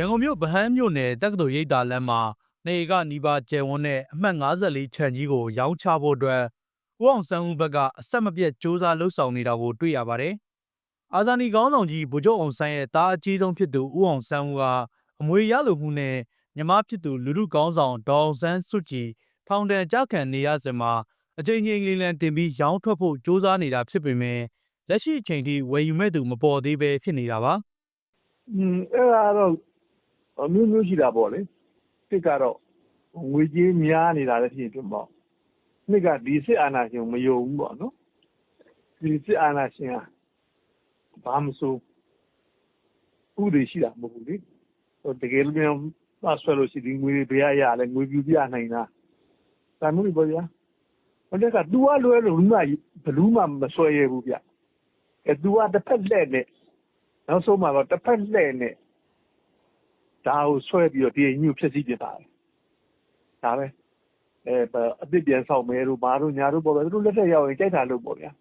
ရန်ကုန်မြို့ဗဟန်းမြို့နယ်တက္ကသိုလ်ရိပ်သာလမ်းမှာနေကနီးပါးကျယ်ဝန်းတဲ့အမှတ်54ခြံကြီးကိုရောင်းချဖို့အတွက်ဦးအောင်ဆန်းဦးဘက်ကအဆက်မပြတ်စ조사လှုပ်ဆောင်နေတာကိုတွေ့ရပါတယ်။အာဇာနည်ကောင်းဆောင်ကြီးဗိုလ်ချုပ်အောင်ဆန်းရဲ့တားအကြီးဆုံးဖြစ်သူဦးအောင်ဆန်းဦးကအမွေရလိုမှုနဲ့ညီမဖြစ်သူလူလူကောင်းဆောင်ဒေါအောင်ဆန်းစုကြည်ထောင်ဒဏ်ကြခံနေရစဉ်မှာအချိန်ချင်းလေးလံတင်ပြီးရောင်းထွက်ဖို့စ조사နေတာဖြစ်ပေမဲ့လက်ရှိအချိန်ထိဝယ်ယူမဲ့သူမပေါ်သေးပဲဖြစ်နေတာပါ။ อืมအဲ့ဒါတော့ အမျိုးမျိုးရှိတာပေါ့လေတစ်ကတော့ငွေကြေးများနေတာလည်းဖြစ်ဖြစ်ပေါ့နှစ်ကဒီစစ်အာဏာရှင်ကိုမယုံဘူးပေါ့နော်ဒီစစ်အာဏာရှင်ကဘာမဆိုဥပဒေရှိတာမဟုတ်ဘူးလေဟိုတကယ်လို့များမဆွဲလို့ရှိရင်ဒီငွေတွေဘယ်ရရလဲငွေပြပြနိုင်တာဒါမျိုးတွေပေါ့ဗျာဟိုတက်က तू ကလွဲလို့ဘူးမှဘလူးမှမဆွဲရဘူးဗျအဲ तू ကတစ်ဖက်လက်နဲ့နောက်ဆုံးမှာတော့တစ်ဖက်လက်နဲ့ ဒါကိုဆွဲပြီးတော့ဒီညှို့ဖြစ်စီပြပါတယ်ဒါပဲအဲအစ်စ်ပြန်ဆောင်မဲတို့ဘာတို့ညာတို့ပေါ့ပဲသူတို့လက်ထက်ရောက်ရင်ကြိုက်တာလို့ပေါ့ဗျာ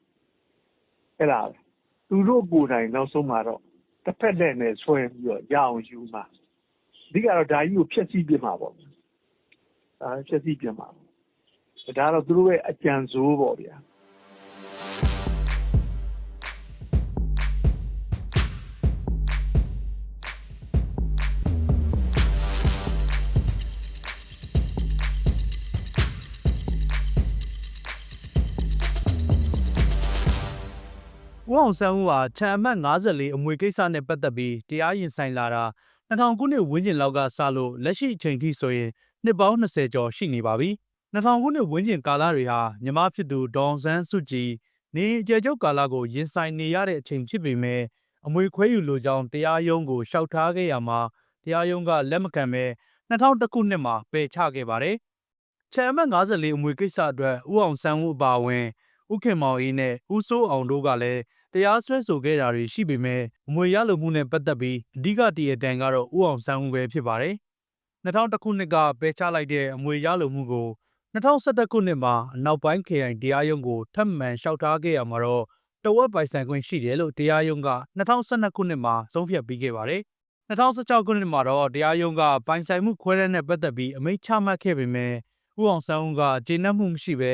အဲ့ဒါပဲသူတို့ကိုယ်တိုင်နောက်ဆုံးမှာတော့တစ်ဖက်လက်နဲ့ဆွဲပြီးတော့ရအောင်ယူမှာအဓိကတော့ဒါကြီးကိုဖျက်ဆီးပြမှာပေါ့ဒါဖျက်ဆီးပြမှာဒါတော့သူတို့ရဲ့အကြံစိုးပေါ့ဗျာ ဦးအောင်ဆန်းဦးဟာခြံအမှတ်54အမွေကိစ္စနဲ့ပတ်သက်ပြီးတရားရင်ဆိုင်လာတာ2000ခုနှစ်ဝန်းကျင်လောက်ကစလို့လက်ရှိအချိန်ထိဆိုရင်နှစ်ပေါင်း20ကျော်ရှိနေပါပြီ2000ခုနှစ်ဝန်းကျင်ကာလတွေဟာမြမဖြစ်သူဒေါအောင်ဆန်းစုကြည်နေအကျယ်ချုပ်ကာလကိုရင်ဆိုင်နေရတဲ့အချိန်ဖြစ်ပေမဲ့အမွေခွဲယူလိုကြောင်းတရားရုံးကိုလျှောက်ထားခဲ့ရမှာတရားရုံးကလက်မခံပဲ2001ခုနှစ်မှာပယ်ချခဲ့ပါတယ်ခြံအမှတ်54အမွေကိစ္စအတွက်ဦးအောင်ဆန်းဦးအပါအဝင်ဦးခင်မောင်အေးနဲ့ဦးစိုးအောင်တို့ကလည်း တရားစွဲဆိုခဲ့တာတွေရှိပေမဲ့အမွေရလိုမှုနဲ့ပတ်သက်ပြီးအဓိကတည်ရတန်ကတော့ဥအောင်ဆန်းဦးပဲဖြစ်ပါတယ်။2000ခုနှစ်ကပယ်ချလိုက်တဲ့အမွေရလိုမှုကို2011ခုနှစ်မှာအနောက်ပိုင်းခရိုင်တရားရုံးကိုထပ်မံလျှောက်ထားခဲ့ရမှာတော့တဝက်ပိုင်ဆိုင်ခွင့်ရှိတယ်လို့တရားရုံးက2012ခုနှစ်မှာဆုံးဖြတ်ပြီးခဲ့ပါတယ်။2016ခုနှစ်မှာတော့တရားရုံးကပိုင်ဆိုင်မှုခွဲတဲ့နဲ့ပတ်သက်ပြီးအမိန့်ချမှတ်ခဲ့ပေမဲ့ဥအောင်ဆန်းဦးကကျေနပ်မှုမရှိဘဲ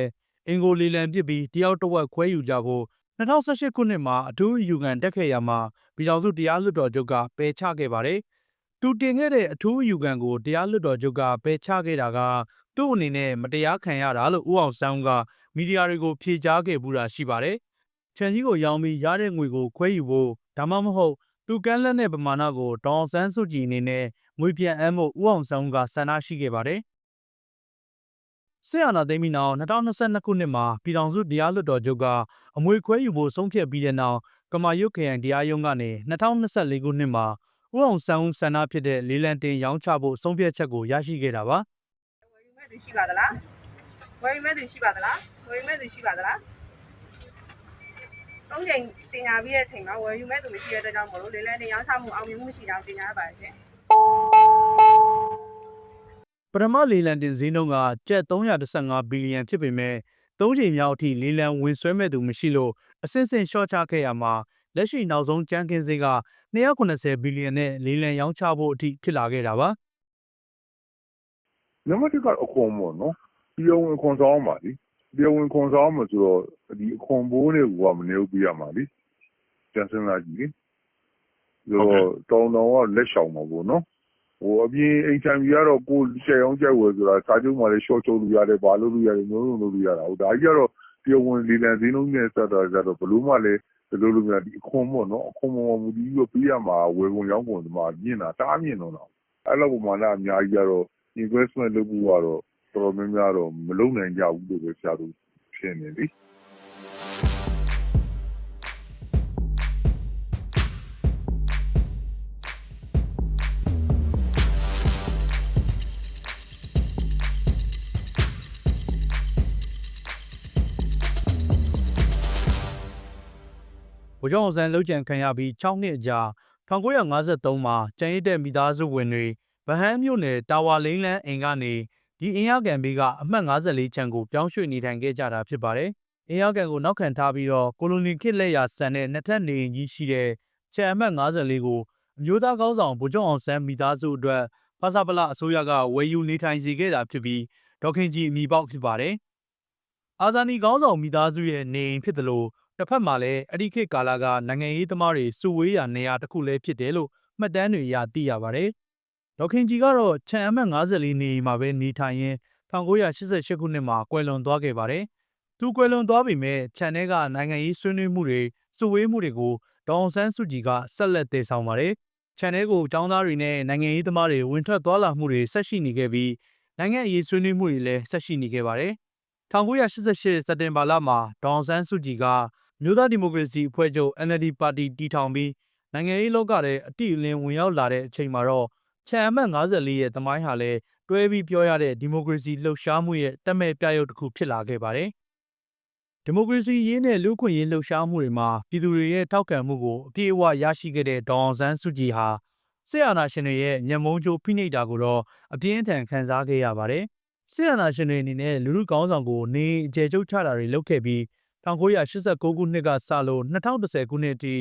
အင်ကိုလီလံပြစ်ပြီးတယောက်တစ်ဝက်ခွဲယူကြဖို့ 2018ခုနှစ်မှာအထူးအယူခံတက်ခဲ့ရမှာပြည်ထောင်စုတရားလွှတ်တော်ချုပ်ကပယ်ချခဲ့ပါတယ်။တူတင်ခဲ့တဲ့အထူးအယူခံကိုတရားလွှတ်တော်ချုပ်ကပယ်ချခဲ့တာကသူ့အနေနဲ့မတရားခံရတာလို့ဦးအောင်ဆန်းကမီဒီယာတွေကိုဖြေကြားခဲ့ဘူးတာရှိပါတယ်။ချန်ကြီးကိုရောင်းပြီးရတဲ့ငွေကိုခွဲယူဖို့ဒါမှမဟုတ်သူကမ်းလှမ်းတဲ့ပမာဏကိုဒေါအောင်ဆန်းစုကြည်အနေနဲ့ငွေပြန်အမ်းဖို့ဦးအောင်ဆန်းကဆန္ဒရှိခဲ့ပါတယ်။ ဆီယနာသိမ်းပြီးနောက်2022ခုနှစ်မှာပြည်ထောင်စုတရားလွှတ်တော်ချုပ်ကအမွေခွဲယူဖို့ဆုံးဖြတ်ပြီးတဲ့နောက်ကမာရွတ်ခရိုင်တရားရုံးကနေ2024ခုနှစ်မှာဦးအောင်ဆန်းဦးဆန္ဒဖြစ်တဲ့လေးလံတင်ရောင်းချဖို့ဆုံးဖြတ်ချက်ကိုရရှိခဲ့တာပါဝယ်ယူမဲ့သူရှိပါသလားဝယ်ယူမဲ့သူရှိပါသလားဝယ်ယူမဲ့သူရှိပါသလားသုံးချိန်တင်ညာပြီးတဲ့အချိန်မှာဝယ်ယူမဲ့သူမရှိတဲ့အတွက်ကြောင့်မလို့လေလံတင်ရောင်းချမှုအောင်မြင်မှုမရှိတာကိုတင်ညာရပါတယ်ရှင် ပထမလေးလံတင်ဈေးနှုန်းကကျပ်315ဘီလီယံဖြစ်ပေမဲ့သုံးချိန်မြောက်အထိလေးလံဝင်ဆွဲမဲ့သူမရှိလို့အစစ်အစင်ရှော့ချခဲ့ရမှာလက်ရှိနောက်ဆုံးကြမ်းခင်းဈေးက290ဘီလီယံနဲ့လေးလံရောင်းချဖို့အထိဖြစ်လာခဲ့တာပါနံပါတ်1ကအခွန်ပေါ့နော်တရားဝင်ခွန်ဆောင်ပါလေတရားဝင်ခွန်ဆောင်မှာဆိုတော့ဒီအခွန်ဘိုးတွေကမနေဘူးပြရမှာလေကျန်စင်လာကြည့်လေတော့တောင်းတောင်းကလက်ဆောင်မှာပေါ့နော် ဟိုအပြင်အိမ်ချမ်းကြီးကတော့ ကိုရှယ်အောင်ကြိုက်ဝယ်ဆိုတာ စာချုပ်မှာလည်း short ချုပ်လို့ရတယ် ဘာလို့လို့ရတယ် မျိုးလုံးလို့လို့ရတာဟိုဒါကြီးကတော့ တရားဝင် လေလံဈေးနှုန်းနဲ့ ဆက်တော့ကြတော့ဘလို့မှလည်းဘလို့လို့များဒီအခွန်ပေါ့နော် အခွန်ပေါ်မူတည်ပြီးတော့ ပေးရမှာဝယ်ကုန် ရောင်းကုန်ဒီမှာမြင့်တာ တအားမြင့်တော့တော့အဲ့လိုပုံမှန်ကအများကြီးကတော့ investment လုပ်ဖို့ကတော့ တော်တော်များများတော့ မလုပ်နိုင်ကြဘူးလို့ပဲ ဆရာတို့ဖြစ်နေလေ ဗိုလ်ချုပ်အောင်ဆန်းလှုပ်ကြံခံရပြီး6နှစ်အကြာ1953မှာကျန်ရစ်တဲ့မိသားစုဝင်တွေဗဟန်းမြို့နယ်တာဝါလိန်လန်းအိမ်ကနေဒီအင်အားကန်ဘေးကအမှတ်54ချံကိုပြောင်းရွှေ့နေထိုင်ခဲ့ကြတာဖြစ်ပါတယ်။အင်အားကန်ကိုနောက်ခံထားပြီးတော့ကိုလိုနီခေတ်လက်ရာဆန်တဲ့နှစ်ထပ်နေအိမ်ကြီးရှိတဲ့ချံအမှတ်54ကိုအမျိုးသားကောင်းဆောင်ဗိုလ်ချုပ်အောင်ဆန်းမိသားစုအတွက်ဖဆပလအစိုးရကဝယ်ယူနေထိုင်စေခဲ့တာဖြစ်ပြီးဒေါခင်ကြီးအမိပေါက်ဖြစ်ပါတယ်။အာဇာနည်ကောင်းဆောင်မိသားစုရဲ့နေအိမ်ဖြစ်တယ်လို့ တစ်ဖက်မှာလည်းအဒီခေတ်ကာလကနိုင်ငံရေးသမားတွေစုဝေးရာနေရာတစ်ခုလည်းဖြစ်တယ်လို့မှတ်တမ်းတွေအရသိရပါတယ်။ဒေါခင်ကြီးကတော့ခြံအမှတ်54နေအိမ်မှာပဲနေထိုင်ရင်း1988ခုနှစ်မှာကွယ်လွန်သွားခဲ့ပါတယ်။သူကွယ်လွန်သွားပြီမဲ့ခြံထဲကနိုင်ငံရေးဆွေးနွေးမှုတွေစုဝေးမှုတွေကိုဒေါအောင်ဆန်းစုကြည်ကဆက်လက်တည်ဆောင်ပါတယ်။ channel ကိုចောင်းသားတွေနဲ့နိုင်ငံရေးသမားတွေဝင်ထွက်သွားလာမှုတွေဆက်ရှိနေခဲ့ပြီးနိုင်ငံရေးဆွေးနွေးမှုတွေလည်းဆက်ရှိနေခဲ့ပါတယ်။1988စက်တင်ဘာလမှာဒေါအောင်ဆန်းစုကြည်က မြို့သားဒီမိုကရေစီအဖွဲ့ချုပ် NLD ပါတီတည်ထောင်ပြီးနိုင်ငံရေးလောကထဲအတိအလင်းဝင်ရောက်လာတဲ့အချိန်မှာတော့ချန်အမှတ်54ရဲ့တမိုင်းဟာလည်းတွဲပြီးပြောရတဲ့ဒီမိုကရေစီလှုပ်ရှားမှုရဲ့တက်မဲ့ပြရုပ်တစ်ခုဖြစ်လာခဲ့ပါတယ်။ဒီမိုကရေစီရေးနဲ့လူ့ခွင့်ရေးလှုပ်ရှားမှုတွေမှာပြည်သူတွေရဲ့ထောက်ခံမှုကိုအပြည့်အဝရရှိခဲ့တဲ့ဒေါအောင်ဆန်းစုကြည်ဟာစစ်အာဏာရှင်တွေရဲ့ညံမုံချိုးဖိနှိပ်တာကိုတော့အပြင်းထန်ခံစားခဲ့ရပါတယ်။စစ်အာဏာရှင်တွေအနေနဲ့လူလူကောင်းဆောင်ကိုနေအကျယ်ချုပ်ချတာတွေလုပ်ခဲ့ပြီး 1989ခုနှစ်ကစလို့2010ခုနှစ်အထိ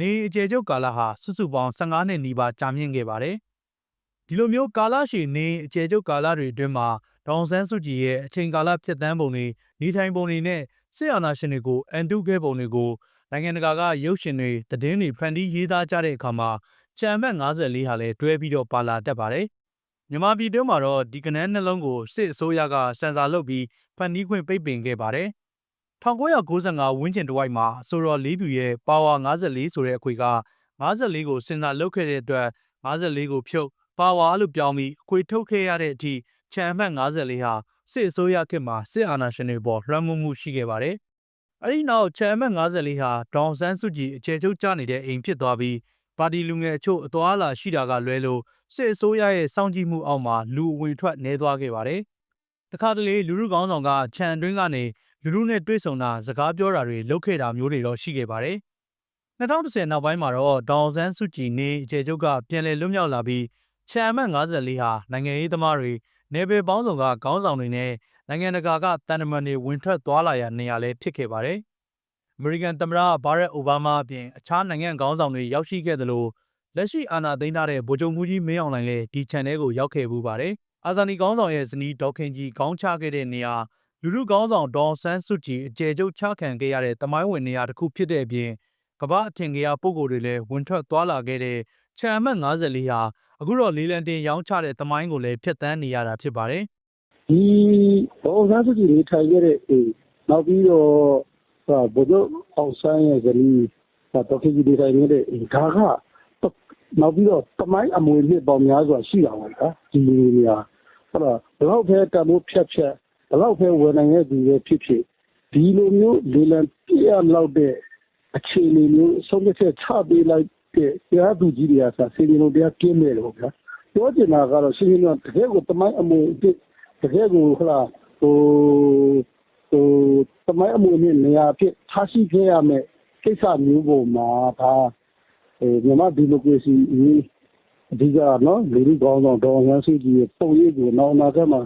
နေအကျယ်ချုပ်ကာလဟာစုစုပေါင်း15နှစ်နီးပါးကြာမြင့်ခဲ့ပါတယ်။ဒီလိုမျိုးကာလရှည်နေအကျယ်ချုပ်ကာလတွေအတွင်းမှာဒေါအောင်ဆန်းစုကြည်ရဲ့အချိန်ကာလဖြစ်တန်းပုံတွေနေထိုင်ပုံတွေနဲ့စစ်အာဏာရှင်တွေကိုအန်တုခဲ့ပုံတွေကိုနိုင်ငံတကာကရုပ်ရှင်တွေသတင်းတွေဖန်တီးရေးသားကြတဲ့အခါမှာချန်မတ်54ဟာလည်းတွဲပြီးတော့ပါလာတတ်ပါတယ်။မြန်မာပြည်တွင်းမှာတော့ဒီကနန်းနှလုံးကိုစစ်အစိုးရကစံစာလုပ်ပြီးဖန်တီးခွင့်ပိတ်ပင်ခဲ့ပါတယ်။ 1995ဝန်းကျင်တစ်ဝိုက်မှာအဆိုတော်လေးပြူရဲ့ပါဝါ54ဆိုတဲ့အခွေက54ကိုစင်စာလုပ်ခဲ့တဲ့အတွက်54ကိုဖြုတ်ပါဝါလို့ပြောင်းပြီးအခွေထုတ်ခဲ့ရတဲ့အထိချန်မှတ်54ဟာစစ်အစိုးရခေတ်မှာစစ်အာဏာရှင်တွေပေါ်လွှမ်းမိုးမှုရှိခဲ့ပါတယ်။အဲဒီနောက်ချန်မှတ်54ဟာဒေါန်ဆန်းစုကြည်အခြေချုပ်ကျနေတဲ့အိမ်ဖြစ်သွားပြီးပါတီလူငယ်အချို့အသွာအလာရှိတာကလွဲလို့စစ်အစိုးရရဲ့စောင့်ကြည့်မှုအောက်မှာလူအဝင်ထွက်နေသွားခဲ့ပါတယ်။တခါတလေလူလူကောင်းဆောင်ကခြံအတွင်းကနေ လူလူနဲ့တွေ့ဆုံတာစကားပြောတာတွေလုပ်ခဲ့တာမျိုးတွေတော့ရှိခဲ့ပါတယ်။2010နောက်ပိုင်းမှာတော့ဒေါန်ဆန်းစုကြည်နေအခြေချုပ်ကပြန်လည်လွတ်မြောက်လာပြီးချန်အမှတ်54ဟာနိုင်ငံရေးသမားတွေနေပယ်ပေါင်းစုံကခေါင်းဆောင်တွေနဲ့နိုင်ငံတကာကတန်တမန်တွေဝင်ထွက်သွားလာရနေရာလဲဖြစ်ခဲ့ပါတယ်။အမေရိကန်သမ္မတဘာရက်အိုဘားမားအပြင်အခြားနိုင်ငံခေါင်းဆောင်တွေရောက်ရှိခဲ့သလိုလက်ရှိအာဏာသိမ်းထားတဲ့ဗိုလ်ချုပ်မှုကြီးမင်းအောင်လှိုင်လည်းဒီချန်နယ်ကိုရောက်ခဲ့မှုပါတယ်။အာဇာနည်ခေါင်းဆောင်ရဲ့ဇနီးဒေါက်ခင်ကြီးခေါင်းချခဲ့တဲ့နေရာ လူလူကောင်းဆောင်ဒေါ်ဆန်းစုကြည်အကျယ်ကျုပ်ချခံခဲ့ရတဲ့တမိုင်းဝင်နေရာတစ်ခုဖြစ်တဲ့အပြင်ကမ္ဘာအထင်ကြီးရာပုံကိုယ်တွေလည်းဝင်ထွက်သွားလာခဲ့တဲ့ချန်အမှတ်54ဟာအခုတော့လေးလံတင်ရောင်းချတဲ့တမိုင်းကိုလည်းဖျက်ဆီးနေရတာဖြစ်ပါတယ်ဒီဘောဂါစုကြည်နေထိုင်ခဲ့တဲ့အိမ်နောက်ပြီးတော့ဟာဘုဒ္ဓအောင်ဆန်းရဲ့ဇနီးဟာတော်ခင်ကြီးနေထိုင်နေတဲ့အိမ်ဒါကနောက်ပြီးတော့တမိုင်းအမွေနှစ်ပေါင်းများစွာရှိတာပါကွာဒီလူတွေဟာဟုတ်လားဘလောက်ပဲတမိုးဖြတ်ဖြတ် ဘလောက်ပဲဝယ်နိုင်တဲ့သူတွေဖြစ်ဖြစ်ဒီလိုမျိုးလေလံပြရလောက်တဲ့အခြေအနေမျိုးဆုံးဖြတ်ချက်ချပေးလိုက်တဲ့တရားသူကြီးတွေကဆာစီရင်လို့တရားကင်းတယ်လို့ဗျာပြောချင်တာကတော့ရှင်းရှင်းပြောတကယ်ကိုတမိုင်းအမွေအနှစ်တကယ်ကိုဟလာဟိုဟိုတမိုင်းအမွေအနှစ်နေရာဖြစ်ထားရှိခဲ့ရမယ်ကိစ္စမျိုးပေါ်မှာဒါအဲမြန်မာဒီမိုကရေစီရေးအဓိကနော်လူလူကောင်းဆောင်ဒေါ်ရန်စုကြည်ရဲ့ပုံရိပ်ကိုနောက်နာကမှ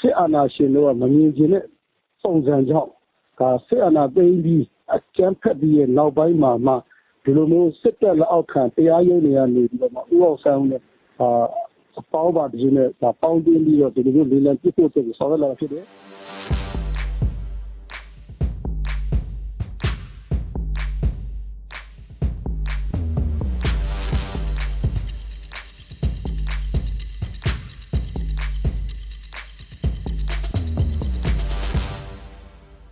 စစ်အာဏာရှင်တို့ကမမြင်ချင်တဲ့ပုံစံကြောင့်ဒါစစ်အာဏာသိမ်းပြီးအကြမ်းဖက်ပြီးရဲ့နောက်ပိုင်းမှာမှဒီလိုမျိုးစစ်တပ်လက်အောက်ခံတရားရုံးတွေကနေပြီးတော့မှဥအောင်ဆန်းနဲ့အာအပေါင်းပါတည်းနဲ့ဒါပေါင်းတင်းပြီးတော့ဒီလိုမျိုးလေးလံပြဖို့ဆိုဆောင်ရလာဖြစ်တယ်။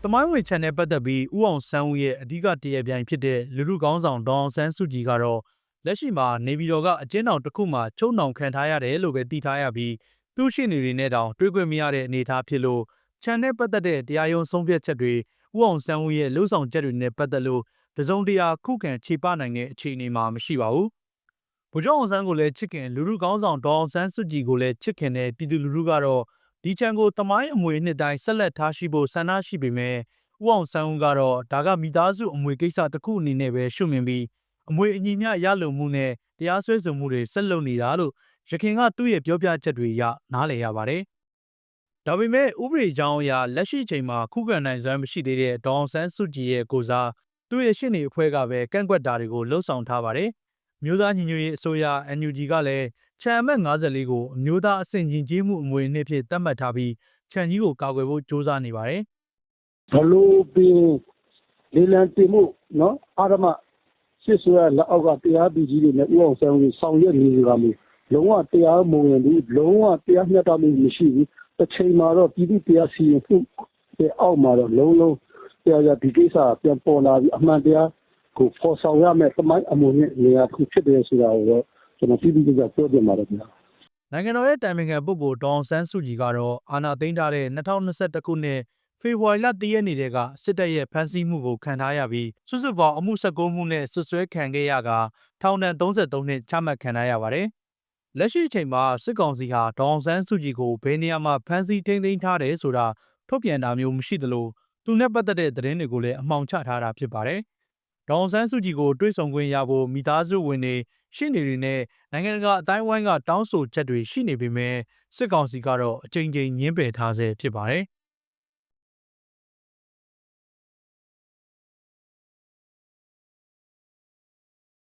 တမိုင်းဝင် channel ပတ်သက်ပြီးဥအောင်ဆန်းဦးရဲ့အဓိကတရပြိုင်ဖြစ်တဲ့လူလူကောင်းဆောင်ဒေါအောင်ဆန်းစုကြည်ကတော့လက်ရှိမှာနေပြည်တော်ကအကျဉ်းတော်တစ်ခုမှာချုံနှောင်ခံထားရတယ်လို့ပဲသိထားရပြီးသူ့ရှိနေတွေနဲ့တောင်တွေ့ခွင့်မရတဲ့အနေအထားဖြစ်လို့ channel ပတ်သက်တဲ့တရားရုံးဆုံးဖြတ်ချက်တွေဥအောင်ဆန်းဦးရဲ့လှုပ်ဆောင်ချက်တွေနဲ့ပတ်သက်လို့တစုံတရာခုခံခြေပနိုင်တဲ့အခြေအနေမှာမရှိပါဘူး။ဗိုလ်ချုပ်အောင်ဆန်းကိုလည်းချစ်ခင်လူလူကောင်းဆောင်ဒေါအောင်ဆန်းစုကြည်ကိုလည်းချစ်ခင်တဲ့ပြည်သူလူထုကတော့ ဒီချန်ကိုတမိုင်းအမွေနှစ်တိုင်းဆက်လက်ထားရှိဖို့ဆန္ဒရှိပေမဲ့ဥအောင်ဆန်းဦးကတော့ဒါကမိသားစုအမွေကိစ္စတစ်ခုအနေနဲ့ပဲရှုမြင်ပြီးအမွေအညီမျှရလုံမှုနဲ့တရားစွဲဆိုမှုတွေဆက်လုပ်နေတာလို့ရခင်ကသူ့ရဲ့ပြောပြချက်တွေရနားလည်ရပါတယ်။ဒါပေမဲ့ဥပဒေကြောင်းအရလက်ရှိချိန်မှာခုခံနိုင်စွမ်းမရှိသေးတဲ့ဒေါအောင်ဆန်းစုကြည်ရဲ့ကိုစားသူ့ရဲ့ရှင်းနေအဖွဲ့ကပဲကန့်ကွက်တာတွေကိုလှုံ့ဆော်ထားပါတယ်။မျိုးသားညီညွတ်ရေးအစိုးရ NUG ကလည်း ခြံအမှတ်54ကိုအမျိုးသားအဆင့်ရင်ကျေးမှုအမွေအနှစ်ဖြင့်သတ်မှတ်ထားပြီးခြံကြီးကိုကာကွယ်ဖို့စ조사နေပါတယ်ဘလို့ပင်လေလံတင်မှုနော်အာရမစစ်ဆိုရလက်အောက်ကတရားသူကြီးတွေနဲ့ဥအောင်ဆန်းကိုဆောင်ရွက်နေကြတာမျိုးလုံးဝတရားမဝင်ဘူးလုံးဝတရားမျှတမှုမရှိဘူးတစ်ချိန်မှာတော့ပြည်သူတရားစီရင်မှုတဲ့အောက်မှာတော့လုံးလုံးတရားရဒီကိစ္စပြန်ပေါ်လာပြီးအမှန်တရားကိုဖော်ဆောင်ရမယ်သမိုင်းအမှုနဲ့နေရာတစ်ခုဖြစ်တယ်ဆိုတာကိုတော့ ကျွန်တော်ပြည်သူတွေကပြောပြမှာတော့ဗျာနိုင်ငံတော်ရဲ့တိုင်ပင်ခံပုဂ္ဂိုလ်ဒေါအောင်ဆန်းစုကြည်ကတော့အာဏာသိမ်းထားတဲ့2021ခုနှစ်ဖေဖော်ဝါရီလ1ရက်နေ့တည်းကစစ်တပ်ရဲ့ဖမ်းဆီးမှုကိုခံထားရပြီးစုစုပေါင်းအမှု19မှုနဲ့ဆွဆွဲခံခဲ့ရကထောင်ဒဏ်33နှစ်ချမှတ်ခံထားရပါတယ်။လက်ရှိအချိန်မှာစစ်ကောင်စီဟာဒေါအောင်ဆန်းစုကြည်ကိုဘယ်နေရာမှာဖမ်းဆီးထိန်းသိမ်းထားတယ်ဆိုတာထုတ်ပြန်တာမျိုးမရှိသလိုသူနဲ့ပတ်သက်တဲ့သတင်းတွေကိုလည်းအမှောင်ချထားတာဖြစ်ပါတယ်။ဒေါအောင်ဆန်းစုကြည်ကိုတွေ့ဆုံခွင့်ရဖို့မိသားစုဝင်တွေ ရှင်းနေတွေနဲ့နိုင်ငံတကာအတိုင်းအဝိုင်းကတောင်းဆိုချက်တွေရှိနေပေမဲ့စစ်ကောင်စီကတော့အကြိမ်ကြိမ်ညှင်းပယ်ထားဆဲဖြစ်ပါတယ်။